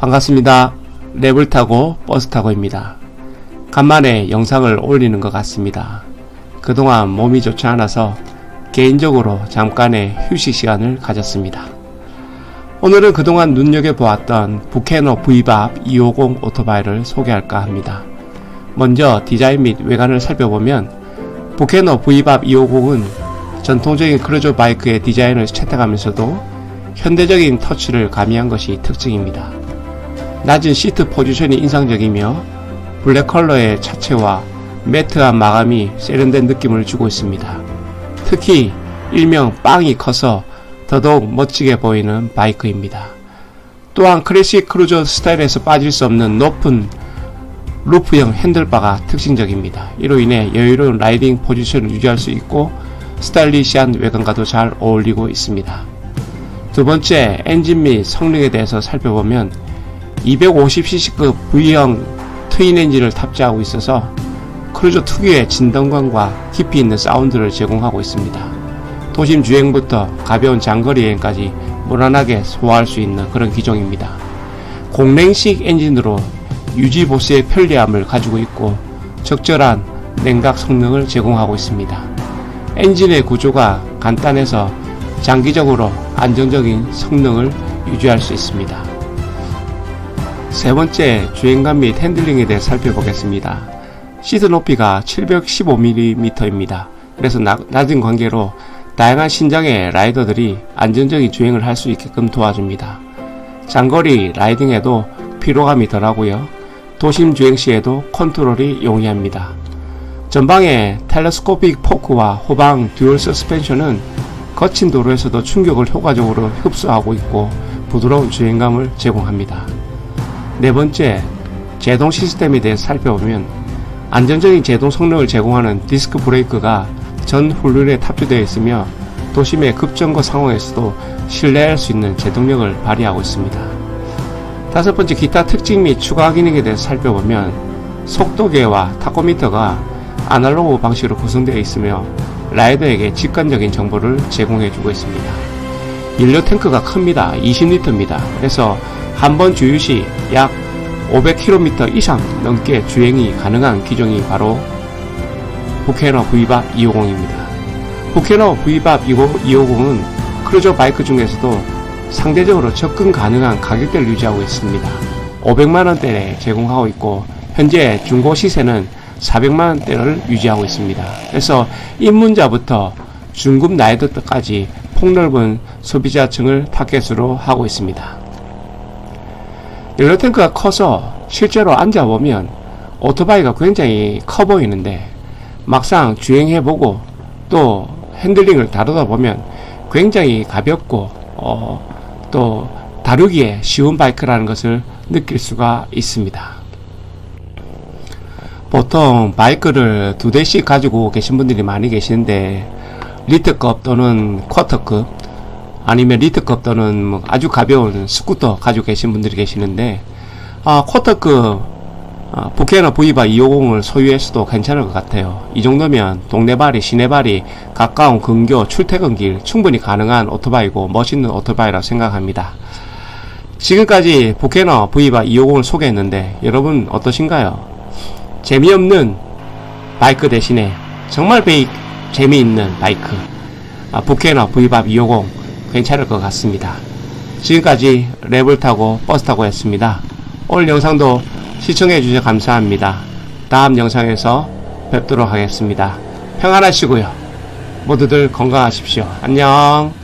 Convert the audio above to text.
반갑습니다. 랩을 타고 버스 타고입니다. 간만에 영상을 올리는 것 같습니다. 그동안 몸이 좋지 않아서 개인적으로 잠깐의 휴식 시간을 가졌습니다. 오늘은 그동안 눈여겨보았던 부케노 V-밥 250 오토바이를 소개할까 합니다. 먼저 디자인 및 외관을 살펴보면 부케노 V-밥 250은 전통적인 크루저 바이크의 디자인을 채택하면서도 현대적인 터치를 가미한 것이 특징입니다. 낮은 시트 포지션이 인상적이며 블랙 컬러의 차체와 매트한 마감이 세련된 느낌을 주고 있습니다. 특히 일명 빵이 커서 더더욱 멋지게 보이는 바이크입니다. 또한 클래식 크루저 스타일에서 빠질 수 없는 높은 루프형 핸들바가 특징적입니다. 이로 인해 여유로운 라이딩 포지션을 유지할 수 있고 스타일리시한 외관과도 잘 어울리고 있습니다. 두 번째, 엔진 및 성능에 대해서 살펴보면 250cc급 V형 트윈 엔진을 탑재하고 있어서 크루저 특유의 진동감과 깊이 있는 사운드를 제공하고 있습니다. 도심 주행부터 가벼운 장거리 여행까지 무난하게 소화할 수 있는 그런 기종입니다. 공랭식 엔진으로 유지 보수의 편리함을 가지고 있고 적절한 냉각 성능을 제공하고 있습니다. 엔진의 구조가 간단해서 장기적으로 안정적인 성능을 유지할 수 있습니다. 세 번째, 주행감 및 핸들링에 대해 살펴보겠습니다. 시트 높이가 715mm입니다. 그래서 나- 낮은 관계로 다양한 신장의 라이더들이 안정적인 주행을 할 수 있게끔 도와줍니다. 장거리 라이딩에도 피로감이 덜하고요. 도심 주행 시에도 컨트롤이 용이합니다. 전방에 텔레스코픽 포크와 호방 듀얼 서스펜션은 거친 도로에서도 충격을 효과적으로 흡수하고 있고 부드러운 주행감을 제공합니다. 네 번째, 제동 시스템에 대해 살펴보면 안정적인 제동 성능을 제공하는 디스크 브레이크가 전 훌륜에 탑재되어 있으며 도심의 급정거 상황에서도 신뢰할 수 있는 제동력을 발휘하고 있습니다. 다섯 번째, 기타 특징 및 추가 기능에 대해서 살펴보면 속도계와 타코미터가 아날로그 방식으로 구성되어 있으며 라이더에게 직관적인 정보를 제공해주고 있습니다. 연료 탱크가 큽니다. 20리터입니다. 그래서 한 번 주유 시 약 500km 이상 넘게 주행이 가능한 기종이 바로 부케너 V-밥 250입니다. 부케너 V-밥 250은 크루저 바이크 중에서도 상대적으로 접근 가능한 가격대를 유지하고 있습니다. 500만원대에 제공하고 있고 현재 중고 시세는 400만원대를 유지하고 있습니다. 그래서 입문자부터 중급 나이드까지 폭넓은 소비자층을 타겟으로 하고 있습니다. 연료 탱크가 커서 실제로 앉아보면 오토바이가 굉장히 커 보이는데 막상 주행해보고 또 핸들링을 다루다 보면 굉장히 가볍고 어, 또 다루기에 쉬운 바이크라는 것을 느낄 수가 있습니다. 보통 바이크를 두 대씩 가지고 계신 분들이 많이 계시는데 리터급 또는 쿼터급 아니면 리터급 또는 뭐 아주 가벼운 스쿠터 가지고 계신 분들이 계시는데 아, 쿼터급 아, 부케나 V-바 250을 소유했어도 괜찮을 것 같아요. 이 정도면 동네발이 시내발이 가까운 근교 출퇴근길 충분히 가능한 오토바이고 멋있는 오토바이라고 생각합니다. 지금까지 부케너 V-바 250을 소개했는데 여러분 어떠신가요? 재미없는 바이크 대신에 정말 베이, 재미있는 바이크 아, 부케너 V-밥 250 괜찮을 것 같습니다. 지금까지 랩을 타고 버스 타고 했습니다. 오늘 영상도 시청해 주셔서 감사합니다. 다음 영상에서 뵙도록 하겠습니다. 평안하시고요. 모두들 건강하십시오. 안녕.